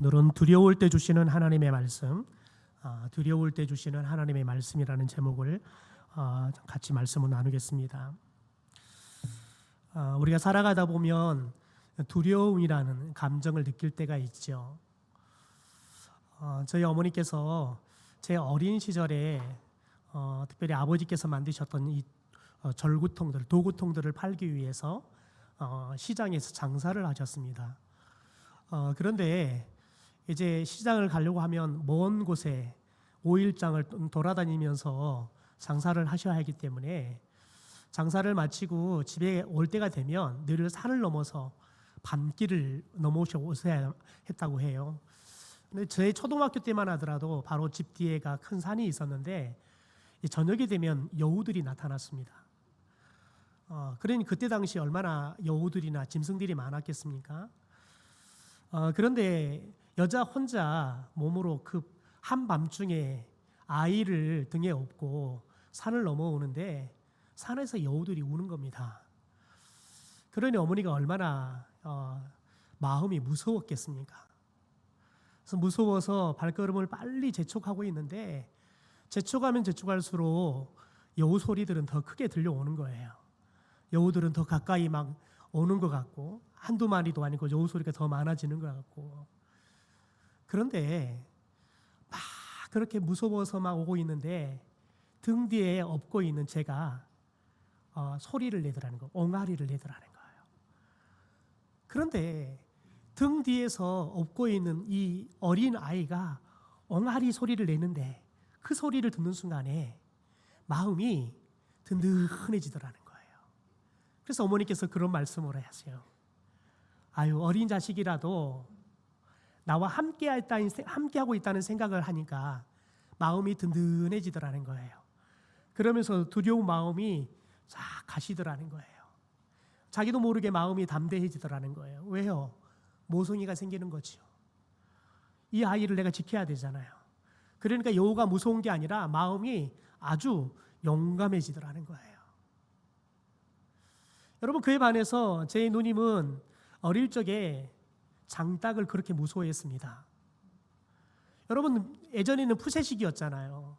오늘은 두려울 때 주시는 하나님의 말씀, 아, 두려울 때 주시는 하나님의 말씀이라는 제목을 아, 같이 말씀을 나누겠습니다. 아, 우리가 살아가다 보면 두려움이라는 감정을 느낄 때가 있죠. 어, 저희 어머니께서 제 어린 시절에 어, 특별히 아버지께서 만드셨던 이 어, 절구통들, 도구통들을 팔기 위해서 어, 시장에서 장사를 하셨습니다. 어, 그런데 이제 시장을 가려고 하면 먼 곳에 5일장을 돌아다니면서 장사를 하셔야 하기 때문에 장사를 마치고 집에 올 때가 되면 늘 산을 넘어서 밤길을 넘어오셔 오셔야 했다고 해요. 근데 제 초등학교 때만 하더라도 바로 집 뒤에가 큰 산이 있었는데 이 저녁이 되면 여우들이 나타났습니다. 어, 그러니 그때 당시 얼마나 여우들이나 짐승들이 많았겠습니까? 어, 그런데 여자 혼자 몸으로 그 한밤중에 아이를 등에 업고 산을 넘어오는데 산에서 여우들이 우는 겁니다. 그러니 어머니가 얼마나 어, 마음이 무서웠겠습니까? 그래서 무서워서 발걸음을 빨리 재촉하고 있는데 재촉하면 재촉할수록 여우 소리들은 더 크게 들려오는 거예요. 여우들은 더 가까이 막 오는 것 같고 한두 마리도 아니고 여우 소리가 더 많아지는 것 같고 그런데 막 그렇게 무서워서 막 오고 있는데 등 뒤에 업고 있는 제가 어, 소리를 내더라는 거, 옹알이를 내더라는 거예요. 그런데 등 뒤에서 업고 있는 이 어린 아이가 옹알이 소리를 내는데 그 소리를 듣는 순간에 마음이 든든해지더라는 거예요. 그래서 어머니께서 그런 말씀을 하세요. 아유 어린 자식이라도 나와 함께 하고 있다는 생각을 하니까 마음이 든든해지더라는 거예요. 그러면서 두려운 마음이 싹 가시더라는 거예요. 자기도 모르게 마음이 담대해지더라는 거예요. 왜요? 모성이가 생기는 거지요. 이 아이를 내가 지켜야 되잖아요. 그러니까 여우가 무서운 게 아니라 마음이 아주 용감해지더라는 거예요. 여러분 그에 반해서 제 누님은 어릴 적에 장닭을 그렇게 무서워했습니다. 여러분 예전에는 푸세식이었잖아요.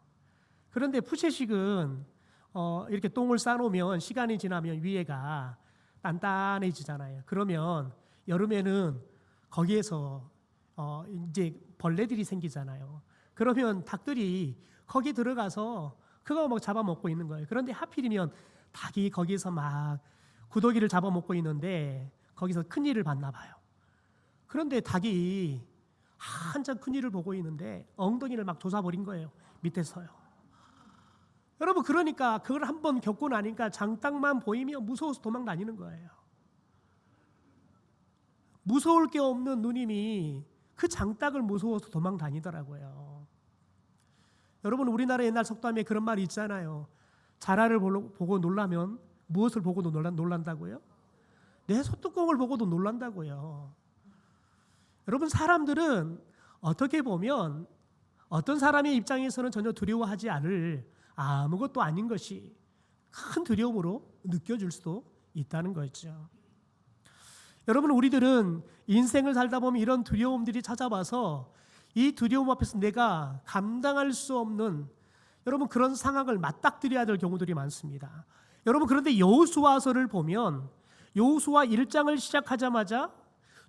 그런데 푸세식은 어, 이렇게 똥을 싸놓으면 시간이 지나면 위에가 단단해지잖아요. 그러면 여름에는 거기에서 어, 이제 벌레들이 생기잖아요. 그러면 닭들이 거기 들어가서 그거 막 잡아먹고 있는 거예요. 그런데 하필이면 닭이 거기서 막 구더기를 잡아먹고 있는데 거기서 큰 일을 봤나 봐요. 그런데 닭이 한참 큰 일을 보고 있는데 엉덩이를 막 조사버린 거예요. 밑에서요. 여러분 그러니까 그걸 한번 겪고 나니까 장닭만 보이면 무서워서 도망 다니는 거예요. 무서울 게 없는 누님이 그 장닭을 무서워서 도망 다니더라고요. 여러분 우리나라 옛날 속담에 그런 말이 있잖아요. 자라를 보고 놀라면 무엇을 보고도 놀란다고요? 내 소뚜껑을 보고도 놀란다고요. 여러분 사람들은 어떻게 보면 어떤 사람의 입장에서는 전혀 두려워하지 않을 아무것도 아닌 것이 큰 두려움으로 느껴질 수도 있다는 거죠. 여러분 우리들은 인생을 살다 보면 이런 두려움들이 찾아와서 이 두려움 앞에서 내가 감당할 수 없는 여러분 그런 상황을 맞닥뜨려야 될 경우들이 많습니다. 여러분 그런데 여호수아서를 보면 여호수아 1장을 시작하자마자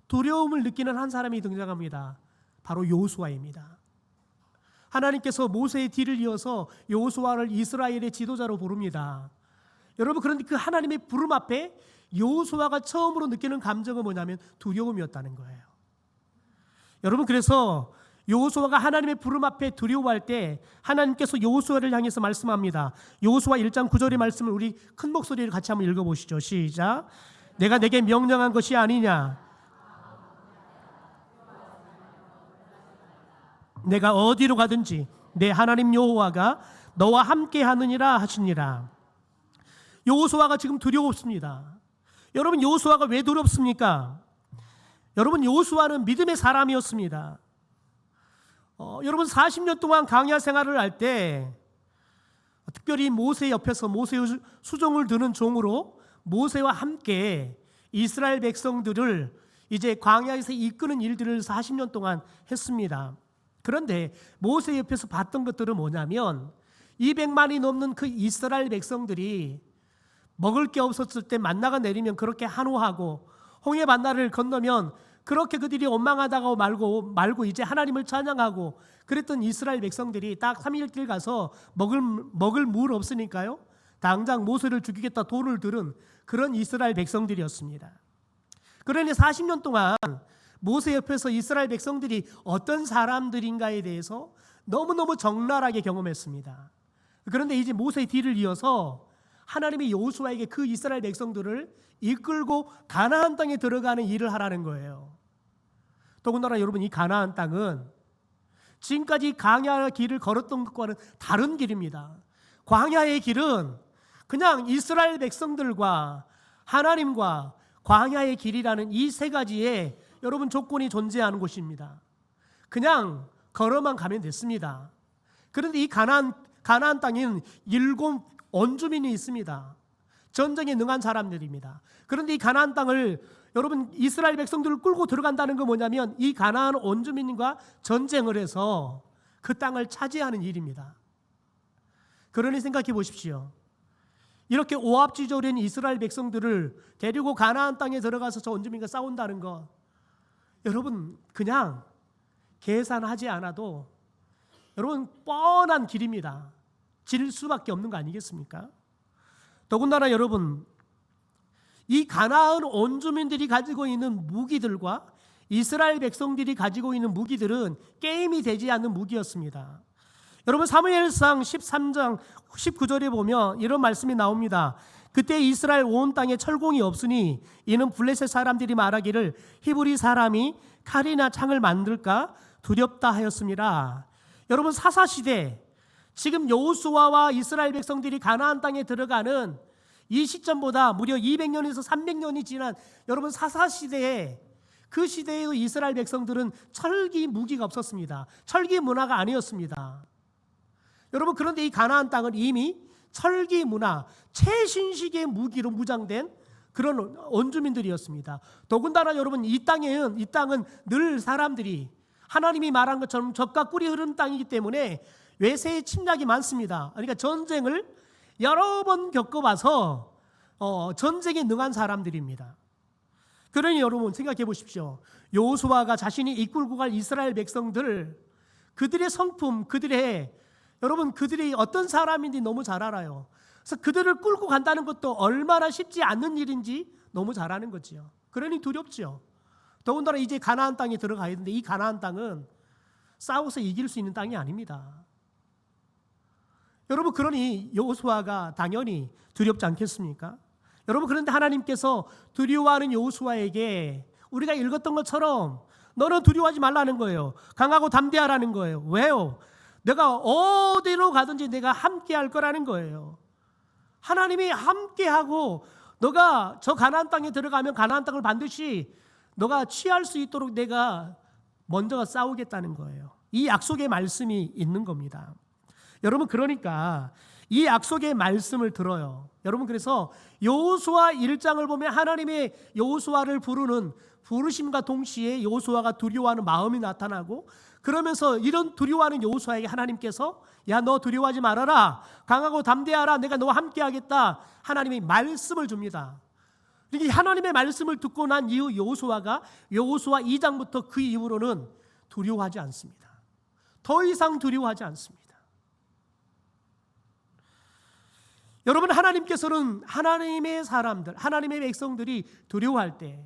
두려움을 느끼는 한 사람이 등장합니다. 바로 여호수아입니다. 하나님께서 모세의 뒤를 이어서 여호수아를 이스라엘의 지도자로 부릅니다. 여러분 그런데 그 하나님의 부름 앞에 여호수아가 처음으로 느끼는 감정은 뭐냐면 두려움이었다는 거예요. 여러분 그래서 여호수아가 하나님의 부름 앞에 두려워할 때 하나님께서 여호수아를 향해서 말씀합니다. 여호수아 1장 9절의 말씀을 우리 큰 목소리를 같이 한번 읽어 보시죠. 시작. 내가 내게 명령한 것이 아니냐 내가 어디로 가든지 내 하나님 여호와가 너와 함께 하느니라 하시니라. 여호수아가 지금 두려웠습니다. 여러분 여호수아가 왜 두렵습니까? 여러분 여호수아는 믿음의 사람이었습니다. 어, 여러분 40년 동안 강야 생활을 할 때 특별히 모세 옆에서 모세 수종을 드는 종으로 모세와 함께 이스라엘 백성들을 이제 광야에서 이끄는 일들을 40년 동안 했습니다. 그런데 모세 옆에서 봤던 것들은 뭐냐면 200만이 넘는 그 이스라엘 백성들이 먹을 게 없었을 때 만나가 내리면 그렇게 한호하고 홍해 반나를 건너면 그렇게 그들이 원망하다가 말고 말고 이제 하나님을 찬양하고 그랬던 이스라엘 백성들이 딱 3일 길 가서 먹을 먹을 물 없으니까요. 당장 모세를 죽이겠다 돈을 들은 그런 이스라엘 백성들이었습니다. 그러니 40년 동안 모세 옆에서 이스라엘 백성들이 어떤 사람들인가에 대해서 너무너무 적나라하게 경험했습니다. 그런데 이제 모세의 뒤를 이어서 하나님이 여호수아에게 그 이스라엘 백성들을 이끌고 가나안 땅에 들어가는 일을 하라는 거예요. 더군다나 여러분 이 가나안 땅은 지금까지 광야 길을 걸었던 것과는 다른 길입니다. 광야의 길은 그냥 이스라엘 백성들과 하나님과 광야의 길이라는 이 세 가지의 여러분 조건이 존재하는 곳입니다. 그냥 걸어만 가면 됐습니다. 그런데 이 가나안 가나안 땅에는 일곱 원주민이 있습니다. 전쟁에 능한 사람들입니다. 그런데 이 가나안 땅을 여러분 이스라엘 백성들을 끌고 들어간다는 건 뭐냐면 이 가나안 원주민과 전쟁을 해서 그 땅을 차지하는 일입니다. 그러니 생각해 보십시오. 이렇게 오합지졸인 이스라엘 백성들을 데리고 가나안 땅에 들어가서 저 원주민과 싸운다는 것 여러분 그냥 계산하지 않아도 여러분 뻔한 길입니다. 질 수밖에 없는 거 아니겠습니까? 더군다나 여러분 이 가나안 원주민들이 가지고 있는 무기들과 이스라엘 백성들이 가지고 있는 무기들은 게임이 되지 않는 무기였습니다. 여러분 사무엘상 13장 19절에 보면 이런 말씀이 나옵니다. 그때 이스라엘 온 땅에 철공이 없으니 이는 블레셋 사람들이 말하기를 히브리 사람이 칼이나 창을 만들까 두렵다 하였습니다. 여러분 사사 시대 지금 여호수아와 이스라엘 백성들이 가나안 땅에 들어가는 이 시점보다 무려 200년에서 300년이 지난 여러분 사사 시대에 그 시대의 이스라엘 백성들은 철기 무기가 없었습니다. 철기 문화가 아니었습니다. 여러분 그런데 이 가나안 땅은 이미 철기 문화, 최신식의 무기로 무장된 그런 원주민들이었습니다. 더군다나 여러분 이 땅에는 이 땅은 늘 사람들이 하나님이 말한 것처럼 젖과 꿀이 흐르는 땅이기 때문에 외세의 침략이 많습니다. 그러니까 전쟁을 여러 번 겪어봐서 어, 전쟁에 능한 사람들입니다. 그러니 여러분 생각해 보십시오. 요수아가 자신이 이끌고 갈 이스라엘 백성들 그들의 성품, 그들의 여러분 그들이 어떤 사람인지 너무 잘 알아요. 그래서 그들을 끌고 간다는 것도 얼마나 쉽지 않는 일인지 너무 잘 아는 거지요. 그러니 두렵지요. 더군다나 이제 가나안 땅에 들어가야 되는데 이 가나안 땅은 싸워서 이길 수 있는 땅이 아닙니다. 여러분 그러니 여호수아가 당연히 두렵지 않겠습니까? 여러분 그런데 하나님께서 두려워하는 여호수아에게 우리가 읽었던 것처럼 너는 두려워하지 말라는 거예요. 강하고 담대하라는 거예요. 왜요? 내가 어디로 가든지 내가 함께 할 거라는 거예요. 하나님이 함께 하고 너가 저 가나안 땅에 들어가면 가나안 땅을 반드시 너가 취할 수 있도록 내가 먼저 싸우겠다는 거예요. 이 약속의 말씀이 있는 겁니다. 여러분 그러니까 이 약속의 말씀을 들어요. 여러분 그래서 여호수아 1장을 보면 하나님의 여호수아를 부르는 부르심과 동시에 여호수아가 두려워하는 마음이 나타나고 그러면서 이런 두려워하는 여호수아에게 하나님께서 야 너 두려워하지 말아라 강하고 담대하라 내가 너와 함께하겠다 하나님의 말씀을 줍니다. 이게 하나님의 말씀을 듣고 난 이후 여호수아가 여호수아 2장부터 그 이후로는 두려워하지 않습니다. 더 이상 두려워하지 않습니다. 여러분 하나님께서는 하나님의 사람들, 하나님의 백성들이 두려워할 때,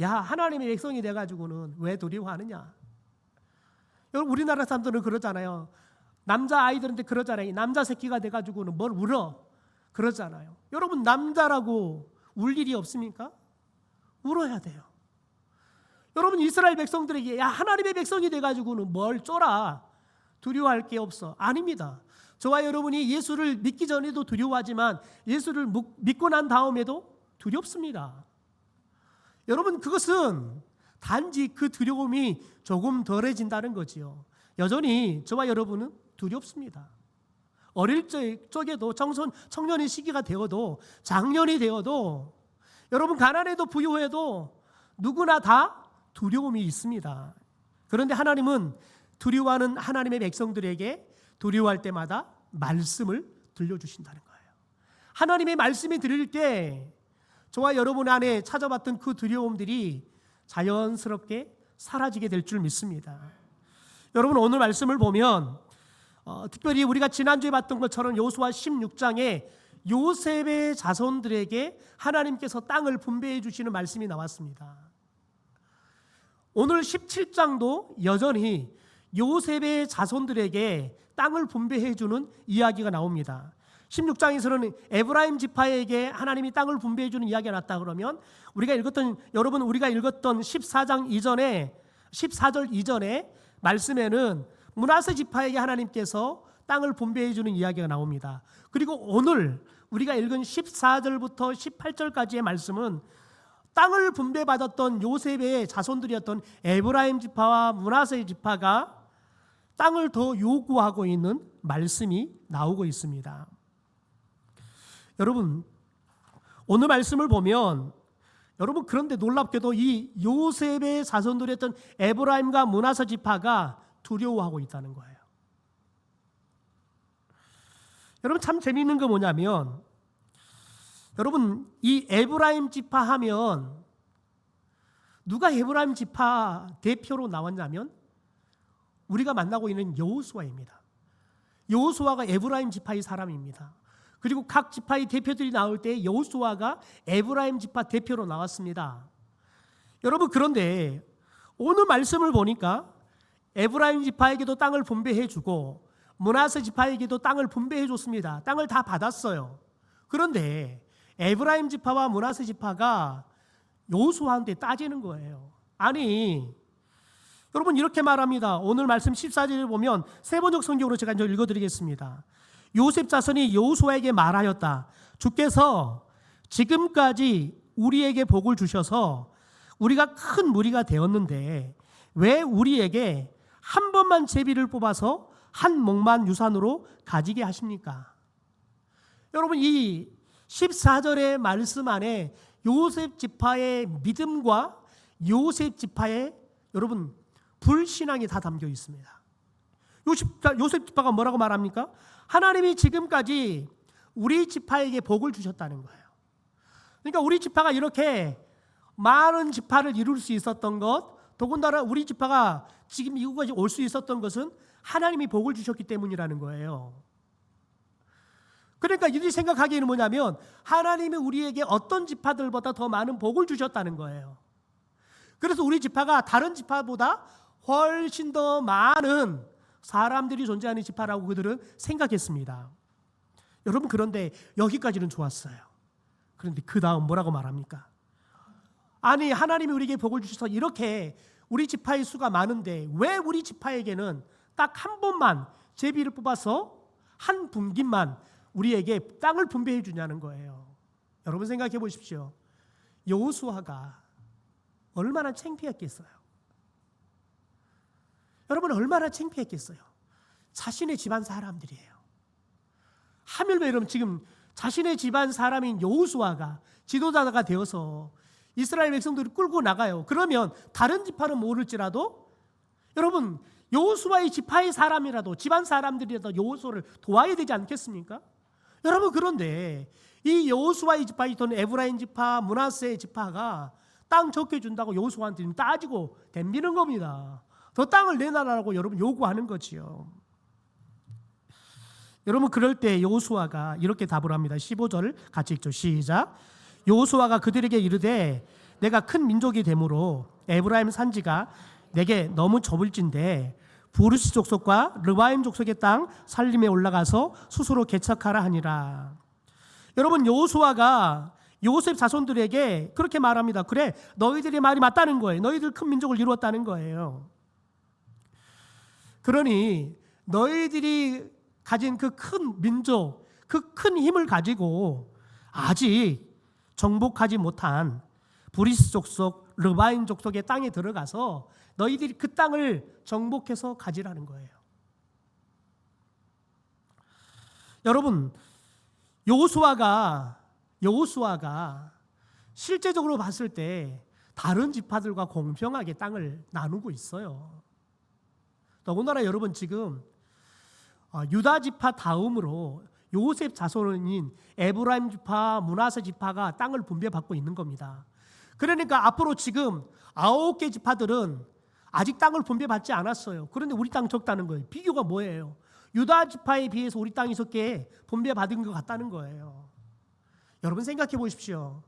야 하나님의 백성이 돼 가지고는 왜 두려워하느냐? 여러분 우리나라 사람들은 그러잖아요. 남자 아이들한테 그러잖아요. 남자 새끼가 돼 가지고는 뭘 울어? 그러잖아요. 여러분 남자라고 울 일이 없습니까? 울어야 돼요. 여러분 이스라엘 백성들에게 야 하나님의 백성이 돼 가지고는 뭘 쫄아? 두려워할 게 없어. 아닙니다. 저와 여러분이 예수를 믿기 전에도 두려워하지만 예수를 믿고 난 다음에도 두렵습니다. 여러분 그것은 단지 그 두려움이 조금 덜해진다는 거지요. 여전히 저와 여러분은 두렵습니다. 어릴 적에도 청소년, 청년의 시기가 되어도 장년이 되어도 여러분 가난해도 부유해도 누구나 다 두려움이 있습니다. 그런데 하나님은 두려워하는 하나님의 백성들에게 두려워할 때마다 말씀을 들려주신다는 거예요. 하나님의 말씀이 들릴 때 저와 여러분 안에 찾아봤던 그 두려움들이 자연스럽게 사라지게 될 줄 믿습니다. 여러분 오늘 말씀을 보면 어, 특별히 우리가 지난주에 봤던 것처럼 여호수아 16장에 요셉의 자손들에게 하나님께서 땅을 분배해 주시는 말씀이 나왔습니다. 오늘 17장도 여전히 요셉의 자손들에게 땅을 분배해 주는 이야기가 나옵니다. 16장에서는 에브라임 지파에게 하나님이 땅을 분배해 주는 이야기가 났다 그러면 우리가 읽었던 여러분 우리가 읽었던 14장 이전에 14절 이전에 말씀에는 문하세 지파에게 하나님께서 땅을 분배해 주는 이야기가 나옵니다. 그리고 오늘 우리가 읽은 14절부터 18절까지의 말씀은 땅을 분배받았던 요셉의 자손들이었던 에브라임 지파와 문하세 지파가 땅을 더 요구하고 있는 말씀이 나오고 있습니다. 여러분 오늘 말씀을 보면 여러분 그런데 놀랍게도 이 요셉의 자손들이었던 에브라임과 문하세 지파가 두려워하고 있다는 거예요. 여러분 참 재미있는 거 뭐냐면 여러분 이 에브라임 지파 하면 누가 에브라임 지파 대표로 나왔냐면 우리가 만나고 있는 여호수아입니다. 여호수아가 에브라임 지파의 사람입니다. 그리고 각 지파의 대표들이 나올 때 여호수아가 에브라임 지파 대표로 나왔습니다. 여러분 그런데 오늘 말씀을 보니까 에브라임 지파에게도 땅을 분배해 주고 문하세 지파에게도 땅을 분배해 줬습니다. 땅을 다 받았어요. 그런데 에브라임 지파와 문하세 지파가 여호수아한테 따지는 거예요. 아니 여러분 이렇게 말합니다. 오늘 말씀 14절을 보면 세 번역 성경으로 제가 읽어드리겠습니다. 요셉 자손이 여호수아에게 말하였다. 주께서 지금까지 우리에게 복을 주셔서 우리가 큰 무리가 되었는데 왜 우리에게 한 번만 제비를 뽑아서 한 목만 유산으로 가지게 하십니까? 여러분 이 14절의 말씀 안에 요셉 지파의 믿음과 요셉 지파의 여러분 불신앙이 다 담겨 있습니다. 요셉, 지파가 뭐라고 말합니까? 하나님이 지금까지 우리 지파에게 복을 주셨다는 거예요. 그러니까 우리 지파가 이렇게 많은 지파를 이룰 수 있었던 것, 더군다나 우리 지파가 지금 이곳까지 올 수 있었던 것은 하나님이 복을 주셨기 때문이라는 거예요. 그러니까 이들이 생각하기에는 뭐냐면 하나님이 우리에게 어떤 지파들보다 더 많은 복을 주셨다는 거예요. 그래서 우리 지파가 다른 지파보다 훨씬 더 많은 사람들이 존재하는 지파라고 그들은 생각했습니다. 여러분 그런데 여기까지는 좋았어요. 그런데 그 다음 뭐라고 말합니까? 아니 하나님이 우리에게 복을 주셔서 이렇게 우리 지파의 수가 많은데 왜 우리 지파에게는 딱 한 번만 제비를 뽑아서 한 분기만 우리에게 땅을 분배해 주냐는 거예요. 여러분 생각해 보십시오. 여호수아가 얼마나 창피했겠어요. 여러분 얼마나 창피했겠어요. 자신의 집안 사람들이에요. 하물며 여러분 지금 자신의 집안 사람인 여호수아가 지도자가 되어서 이스라엘 백성들을 끌고 나가요. 그러면 다른 지파는 모를지라도 여러분 여호수아의 지파의 사람이라도 집안 사람들이라도 여호수아를 도와야 되지 않겠습니까? 여러분 그런데 이 여호수아의 지파 있던 에브라임 지파, 문하세 지파가 땅 적게 준다고 여호수아한테 따지고 덤비는 겁니다. 더 땅을 내놔라고 여러분 요구하는 거지요. 여러분 그럴 때 여호수아가 이렇게 답을 합니다. 15절 같이 읽죠. 시작. 여호수아가 그들에게 이르되 내가 큰 민족이 되므로 에브라임 산지가 내게 너무 좁을진데 부르시 족속과 르바임 족속의 땅 살림에 올라가서 스스로 개척하라 하니라. 여러분 여호수아가 요셉 자손들에게 그렇게 말합니다. 그래 너희들의 말이 맞다는 거예요. 너희들 큰 민족을 이루었다는 거예요. 그러니 너희들이 가진 그 큰 민족, 그 큰 힘을 가지고 아직 정복하지 못한 브리스 족속, 르바인 족속의 땅에 들어가서 너희들이 그 땅을 정복해서 가지라는 거예요. 여러분, 여호수아가 여호수아가 실제적으로 봤을 때 다른 지파들과 공평하게 땅을 나누고 있어요. 더군다나 여러분 지금 어, 유다 지파 다음으로 요셉 자손인 에브라임 지파, 문하세 지파가 땅을 분배받고 있는 겁니다. 그러니까 앞으로 지금 아홉 개 지파들은 아직 땅을 분배받지 않았어요. 그런데 우리 땅 적다는 거예요. 비교가 뭐예요? 유다 지파에 비해서 우리 땅이 적게 분배받은 것 같다는 거예요. 여러분 생각해 보십시오.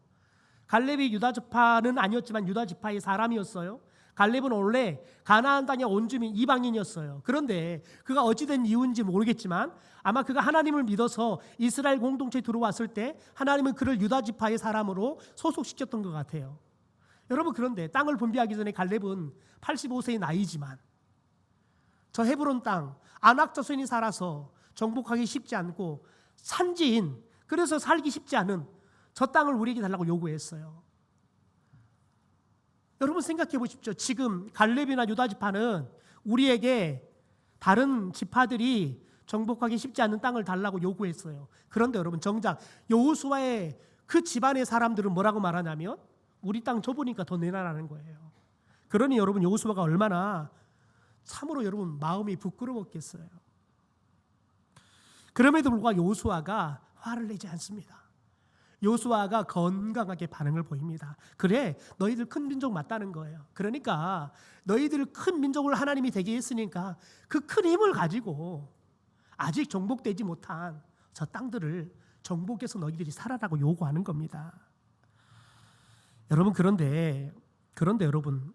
갈렙이 유다 지파는 아니었지만 유다 지파의 사람이었어요. 갈렙은 원래 가나안 땅의 온주민 이방인이었어요. 그런데 그가 어찌된 이유인지 모르겠지만 아마 그가 하나님을 믿어서 이스라엘 공동체에 들어왔을 때 하나님은 그를 유다 지파의 사람으로 소속시켰던 것 같아요. 여러분 그런데 땅을 분배하기 전에 갈렙은 85세의 나이지만 저 헤브론 땅 아낙 자손이 살아서 정복하기 쉽지 않고 산지인 그래서 살기 쉽지 않은 저 땅을 우리에게 달라고 요구했어요. 여러분 생각해 보십시오. 지금 갈렙이나 유다 지파는 우리에게 다른 지파들이 정복하기 쉽지 않은 땅을 달라고 요구했어요. 그런데 여러분 정작 여호수아의 그 집안의 사람들은 뭐라고 말하냐면 우리 땅 좁으니까 더 내놔라는 거예요. 그러니 여러분 여호수아가 얼마나 참으로 여러분 마음이 부끄러웠겠어요. 그럼에도 불구하고 여호수아가 화를 내지 않습니다. 요수아가 건강하게 반응을 보입니다. 그래, 너희들 큰 민족 맞다는 거예요. 그러니까 너희들 큰 민족을 하나님이 되게 했으니까 그 큰 힘을 가지고 아직 정복되지 못한 저 땅들을 정복해서 너희들이 살아라고 요구하는 겁니다. 여러분 그런데 그런데 여러분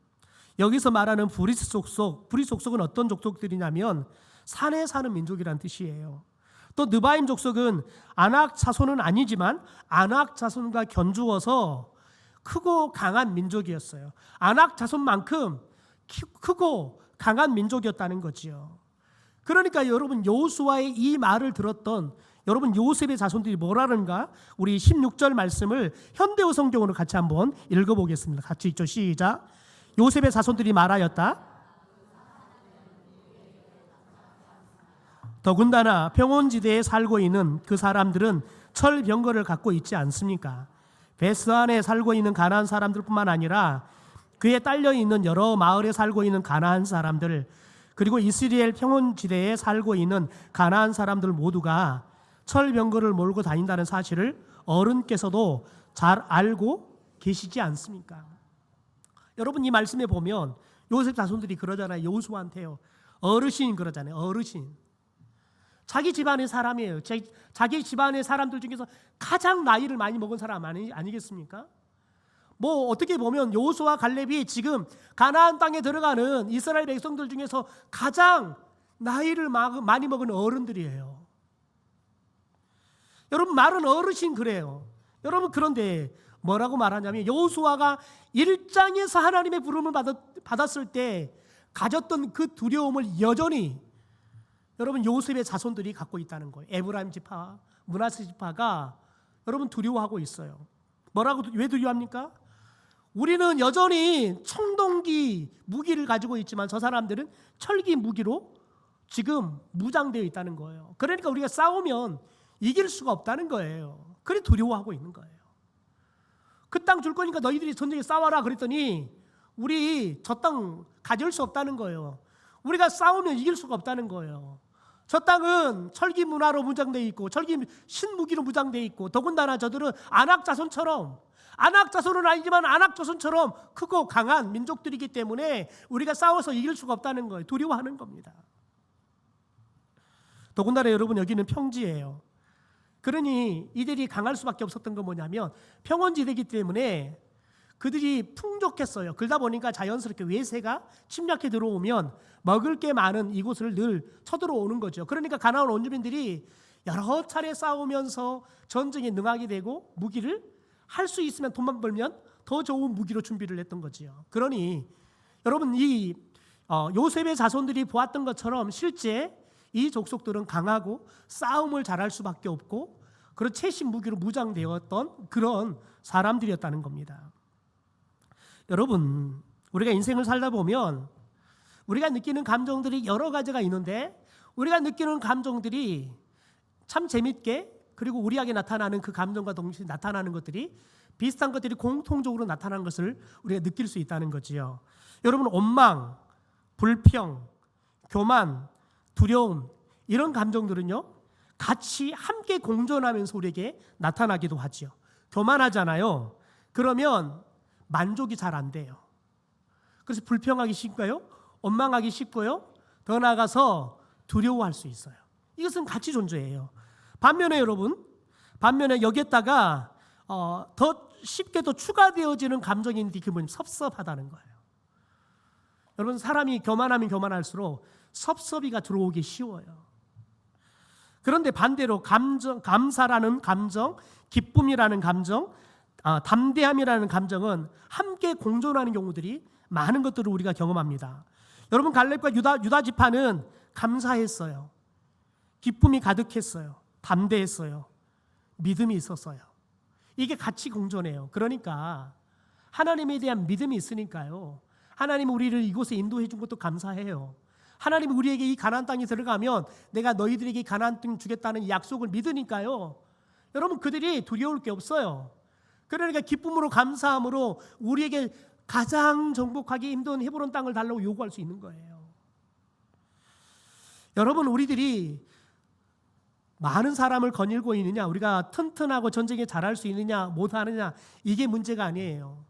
여기서 말하는 브리스 족속, 브리스 족속은 어떤 족속들이냐면 산에 사는 민족이란 뜻이에요. 또 느바임 족속은 아낙 자손은 아니지만 아낙 자손과 견주어서 크고 강한 민족이었어요. 아낙 자손만큼 키- 크고 강한 민족이었다는 거지요. 그러니까 여러분 여호수아의 이 말을 들었던 여러분 요셉의 자손들이 뭐라는가? 우리 16절 말씀을 현대어 성경으로 같이 한번 읽어보겠습니다. 같이 읽죠. 시작. 요셉의 자손들이 말하였다. 더군다나 평온지대에 살고 있는 그 사람들은 철병거를 갖고 있지 않습니까? 베스안에 살고 있는 가나안 사람들뿐만 아니라 그에 딸려 있는 여러 마을에 살고 있는 가나안 사람들 그리고 이스라엘 평온지대에 살고 있는 가나안 사람들 모두가 철병거를 몰고 다닌다는 사실을 어른께서도 잘 알고 계시지 않습니까? 여러분 이 말씀에 보면 요셉 자손들이 그러잖아요. 여호수아한테요. 어르신 그러잖아요. 어르신. 자기 집안의 사람이에요. 자- 자기 집안의 사람들 중에서 가장 나이를 많이 먹은 사람 아니, 아니겠습니까? 뭐 어떻게 보면 여호수아 갈렙이 지금 가나안 땅에 들어가는 이스라엘 백성들 중에서 가장 나이를 마- 많이 먹은 어른들이에요. 여러분 말은 어르신 그래요. 여러분 그런데 뭐라고 말하냐면 여호수아가 일장에서 하나님의 부름을 받았, 받았을 때 가졌던 그 두려움을 여전히 여러분 요셉의 자손들이 갖고 있다는 거예요. 에브라임 지파, 문하세 지파가 여러분 두려워하고 있어요. 뭐라고 왜 두려워합니까? 우리는 여전히 청동기 무기를 가지고 있지만 저 사람들은 철기 무기로 지금 무장되어 있다는 거예요. 그러니까 우리가 싸우면 이길 수가 없다는 거예요. 그래 두려워하고 있는 거예요. 그 땅 줄 거니까 너희들이 전쟁에 싸워라 그랬더니 우리 저 땅 가질 수 없다는 거예요. 우리가 싸우면 이길 수가 없다는 거예요. 저 땅은 철기 문화로 무장되어 있고 철기 신무기로 무장되어 있고 더군다나 저들은 안악 자손처럼 안악 자손은 아니지만 안악 자손처럼 크고 강한 민족들이기 때문에 우리가 싸워서 이길 수가 없다는 거예요. 두려워하는 겁니다. 더군다나 여러분 여기는 평지예요. 그러니 이들이 강할 수밖에 없었던 건 뭐냐면 평원지대이기 때문에 그들이 풍족했어요. 그러다 보니까 자연스럽게 외세가 침략해 들어오면 먹을 게 많은 이곳을 늘 쳐들어오는 거죠. 그러니까 가나안 원주민들이 여러 차례 싸우면서 전쟁에 능하게 되고 무기를 할 수 있으면 돈만 벌면 더 좋은 무기로 준비를 했던 거지요. 그러니 여러분 이 어, 요셉의 자손들이 보았던 것처럼 실제 이 족속들은 강하고 싸움을 잘할 수밖에 없고 그런 최신 무기로 무장되었던 그런 사람들이었다는 겁니다. 여러분, 우리가 인생을 살다 보면 우리가 느끼는 감정들이 여러 가지가 있는데 우리가 느끼는 감정들이 참 재밌게 그리고 우리에게 나타나는 그 감정과 동시에 나타나는 것들이 비슷한 것들이 공통적으로 나타난 것을 우리가 느낄 수 있다는 거지요. 여러분 원망, 불평, 교만, 두려움 이런 감정들은요 같이 함께 공존하면서 우리에게 나타나기도 하지요. 교만하잖아요. 그러면 만족이 잘 안 돼요. 그래서 불평하기 쉽고요, 원망하기 쉽고요, 더 나아가서 두려워할 수 있어요. 이것은 같이 존재해요. 반면에 여러분, 반면에 여기에다가 어, 더 쉽게 더 추가되어지는 그게 뭐냐면 섭섭하다는 거예요. 여러분 사람이 교만하면 교만할수록 섭섭이가 들어오기 쉬워요. 그런데 반대로 감정, 감사라는 감정, 기쁨이라는 감정, 아, 담대함이라는 감정은 함께 공존하는 경우들이 많은 것들을 우리가 경험합니다. 여러분 갈렙과 유다 유다 지파는 감사했어요. 기쁨이 가득했어요. 담대했어요. 믿음이 있었어요. 이게 같이 공존해요. 그러니까 하나님에 대한 믿음이 있으니까요. 하나님 우리를 이곳에 인도해 준 것도 감사해요. 하나님 우리에게 이 가나안 땅에 들어가면 내가 너희들에게 이 가나안 땅 주겠다는 이 약속을 믿으니까요. 여러분 그들이 두려울 게 없어요. 그러니까 기쁨으로 감사함으로 우리에게 가장 정복하게 힘든 헤브론 땅을 달라고 요구할 수 있는 거예요. 여러분 우리들이 많은 사람을 거닐고 있느냐, 우리가 튼튼하고 전쟁에 잘할 수 있느냐, 못하느냐 이게 문제가 아니에요.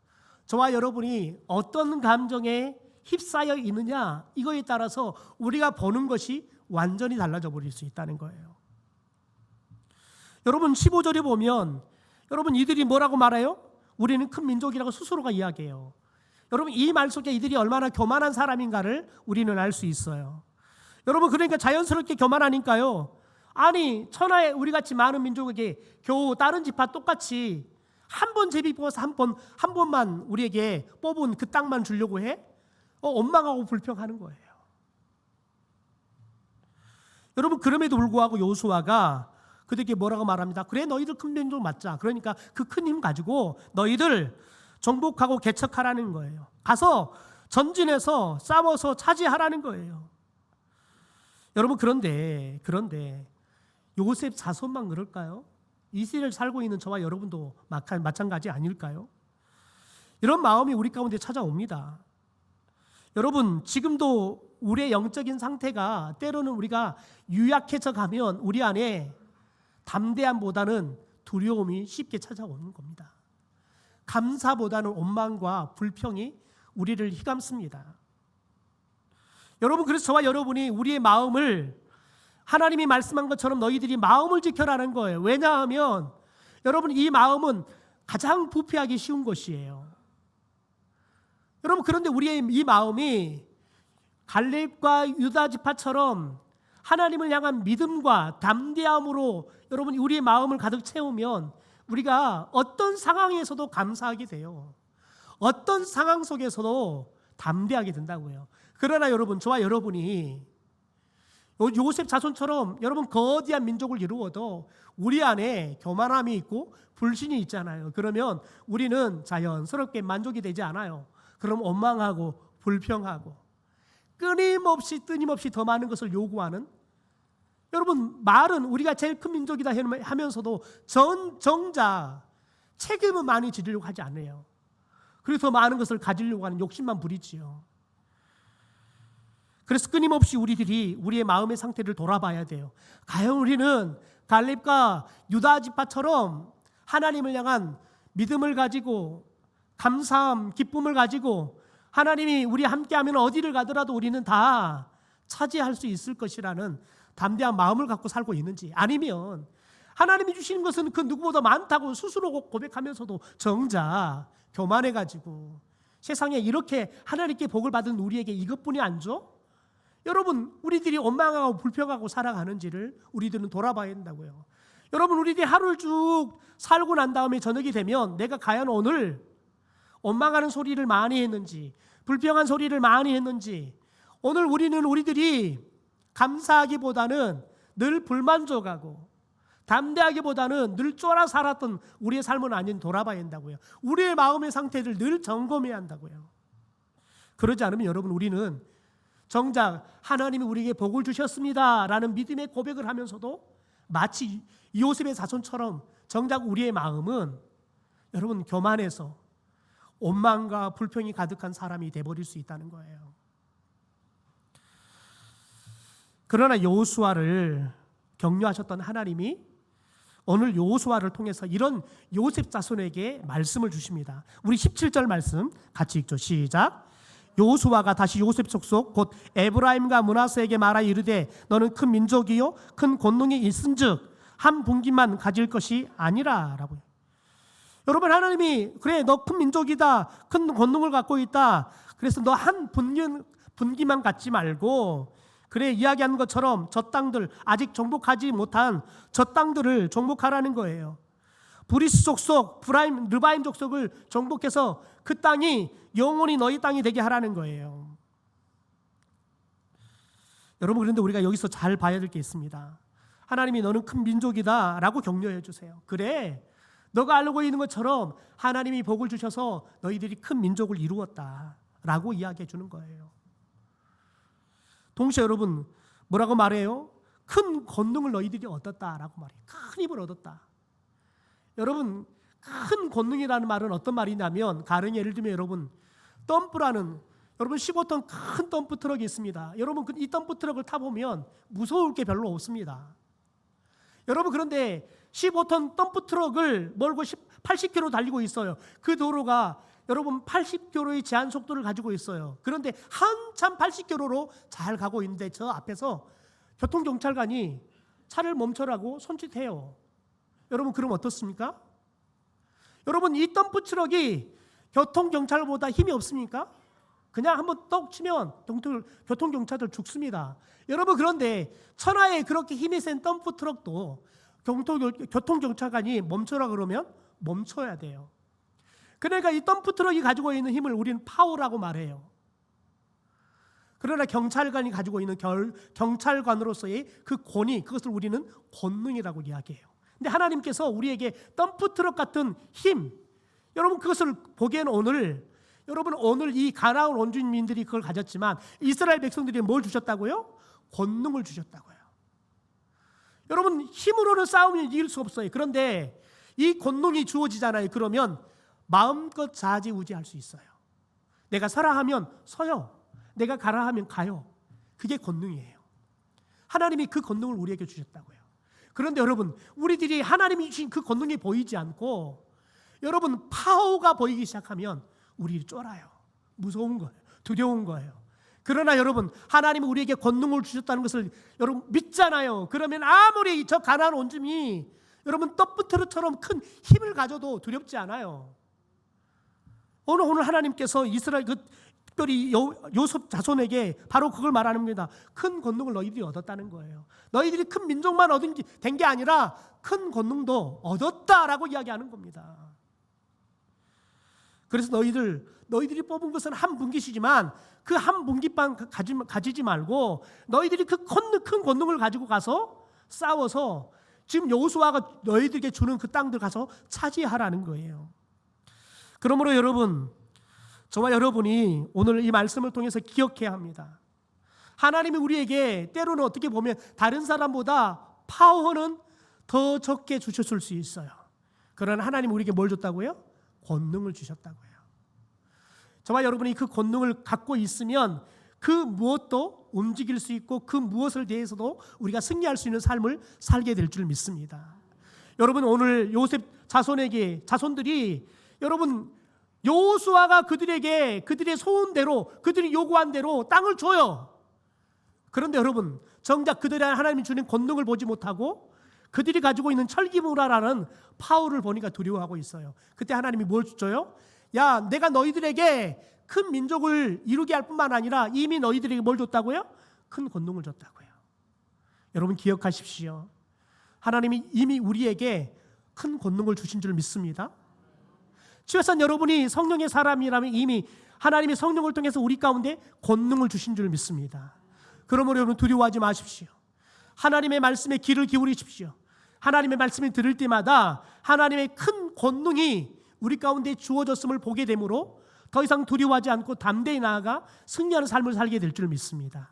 저와 여러분이 어떤 감정에 휩싸여 있느냐 이거에 따라서 우리가 보는 것이 완전히 달라져 버릴 수 있다는 거예요. 여러분 15절에 보면 여러분 이들이 뭐라고 말해요? 우리는 큰 민족이라고 스스로가 이야기해요. 여러분 이 말 속에 이들이 얼마나 교만한 사람인가를 우리는 알 수 있어요. 여러분 그러니까 자연스럽게 교만하니까요. 아니 천하에 우리 같이 많은 민족에게 겨우 다른 집과 똑같이 한 번 제비 뽑아서 한 번 한 번만 우리에게 뽑은 그 땅만 주려고 해? 어, 원망하고 불평하는 거예요. 여러분 그럼에도 불구하고 요수아가 그들에게 뭐라고 말합니다. 그래 너희들 큰 민족 맞자. 그러니까 그 큰 힘 가지고 너희들 정복하고 개척하라는 거예요. 가서 전진해서 싸워서 차지하라는 거예요. 여러분 그런데 그런데 요셉 자손만 그럴까요? 이스라엘 살고 있는 저와 여러분도 마찬가지 아닐까요? 이런 마음이 우리 가운데 찾아옵니다. 여러분 지금도 우리의 영적인 상태가 때로는 우리가 유약해져 가면 우리 안에 담대함보다는 두려움이 쉽게 찾아오는 겁니다. 감사보다는 원망과 불평이 우리를 휘감습니다. 여러분 그래서 저와 여러분이 우리의 마음을 하나님이 말씀한 것처럼 너희들이 마음을 지켜라는 거예요. 왜냐하면 여러분 이 마음은 가장 부패하기 쉬운 것이에요. 여러분 그런데 우리의 이 마음이 갈렙과 유다 지파처럼 하나님을 향한 믿음과 담대함으로 여러분 우리의 마음을 가득 채우면 우리가 어떤 상황에서도 감사하게 돼요. 어떤 상황 속에서도 담대하게 된다고요. 그러나 여러분 저와 여러분이 요셉 자손처럼 여러분 거대한 민족을 이루어도 우리 안에 교만함이 있고 불신이 있잖아요. 그러면 우리는 자연스럽게 만족이 되지 않아요. 그럼 원망하고 불평하고 끊임없이 끊임없이 더 많은 것을 요구하는 여러분 말은 우리가 제일 큰 민족이다 하면서도 전 정작 책임은 많이 지려고 하지 않아요. 그래서 더 많은 것을 가지려고 하는 욕심만 부리지요. 그래서 끊임없이 우리들이 우리의 마음의 상태를 돌아봐야 돼요. 과연 우리는 갈렙과 유다 지파처럼 하나님을 향한 믿음을 가지고 감사함, 기쁨을 가지고 하나님이 우리 함께하면 어디를 가더라도 우리는 다 차지할 수 있을 것이라는 담대한 마음을 갖고 살고 있는지 아니면 하나님이 주시는 것은 그 누구보다 많다고 스스로 고백하면서도 정작 교만해 가지고 세상에 이렇게 하나님께 복을 받은 우리에게 이것뿐이 안 줘? 여러분 우리들이 원망하고 불평하고 살아가는지를 우리들은 돌아봐야 된다고요. 여러분 우리들이 하루를 쭉 살고 난 다음에 저녁이 되면 내가 과연 오늘 원망하는 소리를 많이 했는지 불평한 소리를 많이 했는지 오늘 우리는 우리들이 감사하기보다는 늘 불만족하고 담대하기보다는 늘 쫄아 살았던 우리의 삶은 아닌 돌아봐야 한다고요. 우리의 마음의 상태를 늘 점검해야 한다고요. 그러지 않으면 여러분 우리는 정작 하나님이 우리에게 복을 주셨습니다라는 믿음의 고백을 하면서도 마치 요셉의 자손처럼 정작 우리의 마음은 여러분 교만해서 원망과 불평이 가득한 사람이 돼버릴 수 있다는 거예요. 그러나 여호수아를 격려하셨던 하나님이 오늘 여호수아를 통해서 이런 요셉 자손에게 말씀을 주십니다. 우리 17절 말씀 같이 읽죠. 시작. 여호수아가 다시 요셉 족속 곧 에브라임과 문하세에게 말하 이르되 너는 큰 민족이요 큰 권능이 있은즉 한 분기만 가질 것이 아니라라고요. 여러분 하나님이 그래 너 큰 민족이다 큰 권능을 갖고 있다 그래서 너 한 분기, 분기만 갖지 말고 그래 이야기하는 것처럼 저 땅들 아직 정복하지 못한 저 땅들을 정복하라는 거예요. 브리스 족속, 브라임, 르바임 족속을 정복해서 그 땅이 영원히 너희 땅이 되게 하라는 거예요. 여러분 그런데 우리가 여기서 잘 봐야 될 게 있습니다. 하나님이 너는 큰 민족이다라고 격려해 주세요. 그래. 너가 알고 있는 것처럼 하나님이 복을 주셔서 너희들이 큰 민족을 이루었다 라고 이야기해 주는 거예요. 동시에 여러분 뭐라고 말해요? 큰 권능을 너희들이 얻었다 라고 말해요. 큰 힘을 얻었다. 여러분 큰 권능이라는 말은 어떤 말이냐면 가령 예를 들면 여러분 덤프라는 여러분 15톤 큰 덤프 트럭이 있습니다. 여러분 그이 덤프 트럭을 타 보면 무서울 게 별로 없습니다. 여러분 그런데 15톤 덤프 트럭을 몰고 80km 달리고 있어요. 그 도로가 여러분 80km의 제한 속도를 가지고 있어요. 그런데 한참 80km로 잘 가고 있는데 저 앞에서 교통 경찰관이 차를 멈춰라고 손짓해요. 여러분 그럼 어떻습니까? 여러분 이 덤프 트럭이 교통 경찰보다 힘이 없습니까? 그냥 한번 떡 치면 교통 경찰들 죽습니다. 여러분 그런데 천하에 그렇게 힘이 센 덤프 트럭도 교통 경찰관이 멈춰라 그러면 멈춰야 돼요. 그러니까 이 덤프 트럭이 가지고 있는 힘을 우리는 파워라고 말해요. 그러나 경찰관이 가지고 있는 결, 경찰관으로서의 그 권위, 그것을 우리는 권능이라고 이야기해요. 근데 하나님께서 우리에게 덤프 트럭 같은 힘, 여러분 그것을 보기에는 오늘 여러분 오늘 이 가나안 원주민들이 그걸 가졌지만 이스라엘 백성들이 뭘 주셨다고요? 권능을 주셨다고요. 여러분 힘으로는 싸움을 이길 수 없어요. 그런데 이 권능이 주어지잖아요. 그러면 마음껏 좌지우지할 수 있어요. 내가 서라 하면 서요. 내가 가라 하면 가요. 그게 권능이에요. 하나님이 그 권능을 우리에게 주셨다고요. 그런데 여러분, 우리들이 하나님이 주신 그 권능이 보이지 않고 여러분 파워가 보이기 시작하면 우리 쫄아요. 무서운 거예요. 두려운 거예요. 그러나 여러분 하나님이 우리에게 권능을 주셨다는 것을 여러분 믿잖아요. 그러면 아무리 저 가난한 온줌이 여러분 떡부트르처럼 큰 힘을 가져도 두렵지 않아요. 오늘 오늘 하나님께서 이스라엘 그 특별히 요, 요셉 자손에게 바로 그걸 말하는 겁니다. 큰 권능을 너희들이 얻었다는 거예요. 너희들이 큰 민족만 얻은 된 게 아니라 큰 권능도 얻었다라고 이야기하는 겁니다. 그래서 너희들 너희들이 뽑은 것은 한 분기시지만 그 한 분기만 가지, 가지지 말고 너희들이 그 큰 권능을 가지고 가서 싸워서 지금 여호수아가 너희들에게 주는 그 땅들 가서 차지하라는 거예요. 그러므로 여러분 저와 여러분이 오늘 이 말씀을 통해서 기억해야 합니다. 하나님이 우리에게 때로는 어떻게 보면 다른 사람보다 파워는 더 적게 주셨을 수 있어요. 그러나 하나님 우리에게 뭘 줬다고요? 권능을 주셨다고요. 저와 여러분이 그 권능을 갖고 있으면 그 무엇도 움직일 수 있고 그 무엇을 대해서도 우리가 승리할 수 있는 삶을 살게 될 줄 믿습니다. 여러분 오늘 요셉 자손에게 자손들이 여러분 여호수아가 그들에게 그들의 소원대로 그들이 요구한 대로 땅을 줘요. 그런데 여러분 정작 그들의 하나님이 주는 권능을 보지 못하고 그들이 가지고 있는 철기무라라는 파워를 보니까 두려워하고 있어요. 그때 하나님이 뭘 줘요? 야, 내가 너희들에게 큰 민족을 이루게 할 뿐만 아니라 이미 너희들에게 뭘 줬다고요? 큰 권능을 줬다고요. 여러분 기억하십시오. 하나님이 이미 우리에게 큰 권능을 주신 줄 믿습니다. 주여산 여러분이 성령의 사람이라면 이미 하나님이 성령을 통해서 우리 가운데 권능을 주신 줄 믿습니다. 그러므로 여러분 두려워하지 마십시오. 하나님의 말씀에 귀를 기울이십시오. 하나님의 말씀을 들을 때마다 하나님의 큰 권능이 우리 가운데 주어졌음을 보게 되므로 더 이상 두려워하지 않고 담대히 나아가 승리하는 삶을 살게 될 줄 믿습니다.